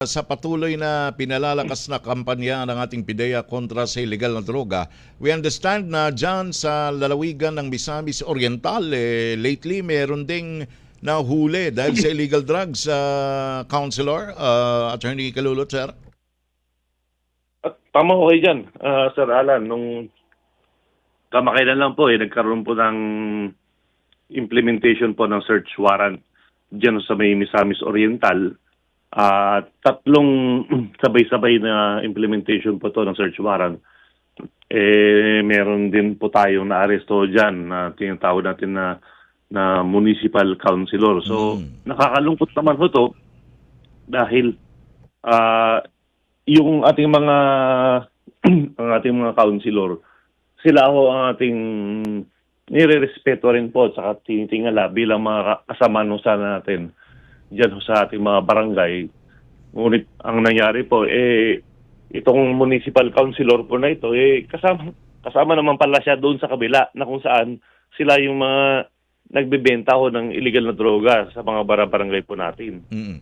Sa patuloy na pinalalakas na kampanya ng ating PIDEA kontra sa illegal na droga, we understand na dyan sa lalawigan ng Misamis Oriental, eh, lately meron ding nahuli dahil sa illegal drugs, uh, Counselor, uh, Attorney Kalulot, sir? At tama ko kayo dyan, ah, Sir Alan. Nung kamakailan lang po, eh, nagkaroon po ng implementation po ng search warrant dyan sa may Misamis Oriental. At tatlong sabay-sabay na implementation po to ng search warrant. Eh, meron din po tayong naaresto dyan na tinatawag natin na na municipal councilor. So, Mm. nakakalungkot naman ho to dahil ah yung ating mga ang ating mga councilor, sila ho ang ating nire-respeto rin po at saka tinitingala bilang mga ka- kasama nung sana natin dyan sa ating mga barangay. Ngunit ang nangyari po, eh, itong municipal councilor po na ito, eh, kasama, kasama naman pala siya doon sa kabila na kung saan sila yung mga nagbebenta ho ng illegal na droga sa mga barangay po natin. Mm.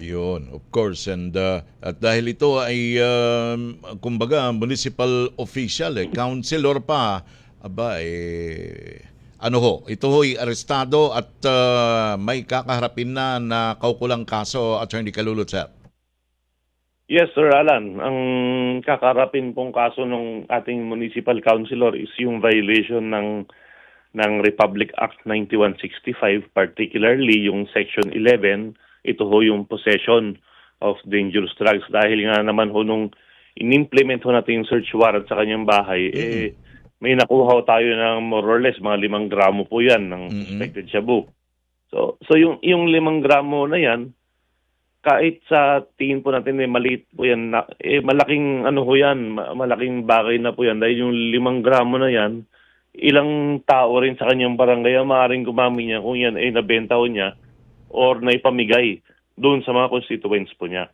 Yun, of course. And uh, at dahil ito ay, um, kumbaga, municipal official, eh, councilor pa, aba, eh, ano ho, ito ho'y arestado at uh, may kakaharapin na na kaukulang kaso, Attorney Kalulot, sir. Yes, Sir Alan. Ang kakarapin pong kaso ng ating municipal councilor is yung violation ng ng Republic Act 9165, particularly yung Section 11. Ito ho yung possession of dangerous drugs. Dahil nga naman ho nung in-implement ho natin yung search warrant sa kanyang bahay, eh, may nakuha tayo ng more or less mga limang gramo po yan ng suspected shabu. So, so yung, yung limang gramo na yan, kahit sa tingin po natin eh maliit po yan, na, eh malaking ano ho yan, ma- malaking bagay na po yan dahil yung limang gramo na yan, ilang tao rin sa kanyang barangay ang maaaring gumamit niya kung yan ay nabenta ho niya or naipamigay doon sa mga constituents po niya.